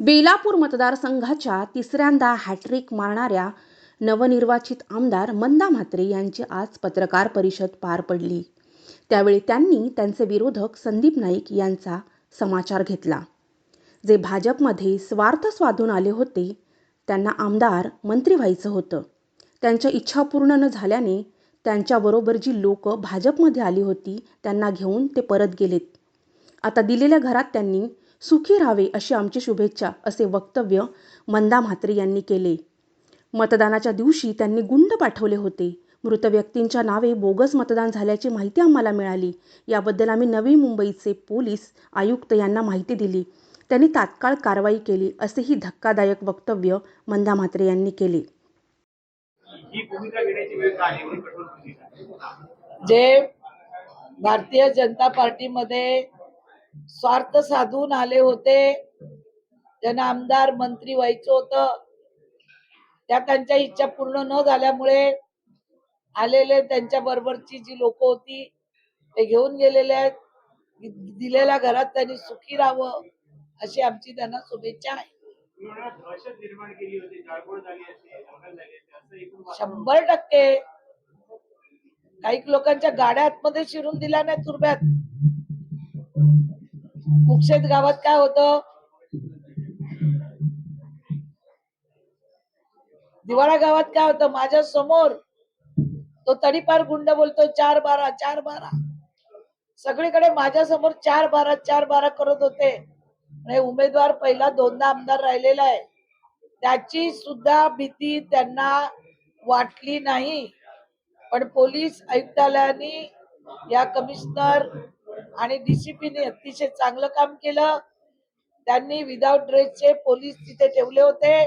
बेलापूर मतदारसंघाच्या तिसऱ्यांदा हॅट्रिक मारणाऱ्या नवनिर्वाचित आमदार मंदा म्हात्रे यांची आज पत्रकार परिषद पार पडली. त्यावेळी त्यांनी त्यांचे विरोधक संदीप नाईक यांचा समाचार घेतला. जे भाजपमध्ये स्वार्थ स्वाधून आले होते त्यांना आमदार मंत्री व्हायचं होतं. त्यांच्या इच्छा पूर्ण न झाल्याने त्यांच्याबरोबर जी लोक भाजपमध्ये आली होती त्यांना घेऊन ते परत गेलेत. आता दिलेल्या घरात त्यांनी सुखी राहावे अशी आमची शुभेच्छा असे वक्तव्य मंदा म्हात्रे यांनी केले. मतदानाच्या दिवशी त्यांनी गुंड पाठवले होते. मृत व्यक्तींच्या नावे बोगस मतदान झाल्याची माहिती आम्हाला मिळाली. याबद्दल आम्ही नवी मुंबईचे पोलीस आयुक्त यांना माहिती दिली. त्यांनी तात्काळ कारवाई केली असेही धक्कादायक वक्तव्य मंदा म्हात्रे यांनी केले. ही जे भारतीय जनता पार्टीमध्ये स्वार्थ साधून आले होते. त्यांना आमदार मंत्री व्हायचं होतं. त्या त्यांच्या इच्छा पूर्ण न झाल्यामुळे आलेले त्यांच्या बरोबरची जी लोक होती ते घेऊन गेलेले आहेत. दिलेल्या घरात त्यांनी सुखी राहावं अशी आमची त्यांना शुभेच्छा आहे. शंभर टक्के. काही लोकांच्या गाड्या आतमध्ये शिरून दिल्या नाही तुरब्यात कुक्षेत गावात काय होतं? दिवाळा गावात काय होतं? माझ्यासमोर तो तडीपार गुंड बोलतो चार बारा चार बारा. सगळीकडे माझ्यासमोर चार बारा चार बारा करत होते. उमेदवार पहिला दोनदा आमदार राहिलेला आहे. त्याची सुद्धा भीती त्यांना वाटली नाही. पण पोलीस आयुक्तालयाने या कमिशनर आणि डीसीपीने अतिशय चांगलं काम केलं. त्यांनी विदाउट ड्रेसचे पोलीस तिथे ठेवले होते.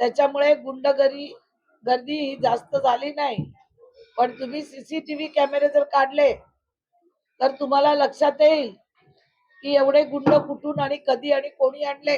त्याच्यामुळे गुंडगरी गर्दी ही जास्त झाली नाही. पण तुम्ही सीसीटीव्ही कॅमेरे जर काढले तर तुम्हाला लक्षात येईल की एवढे गुंड कुठून आणि कधी आणि कोणी आणले.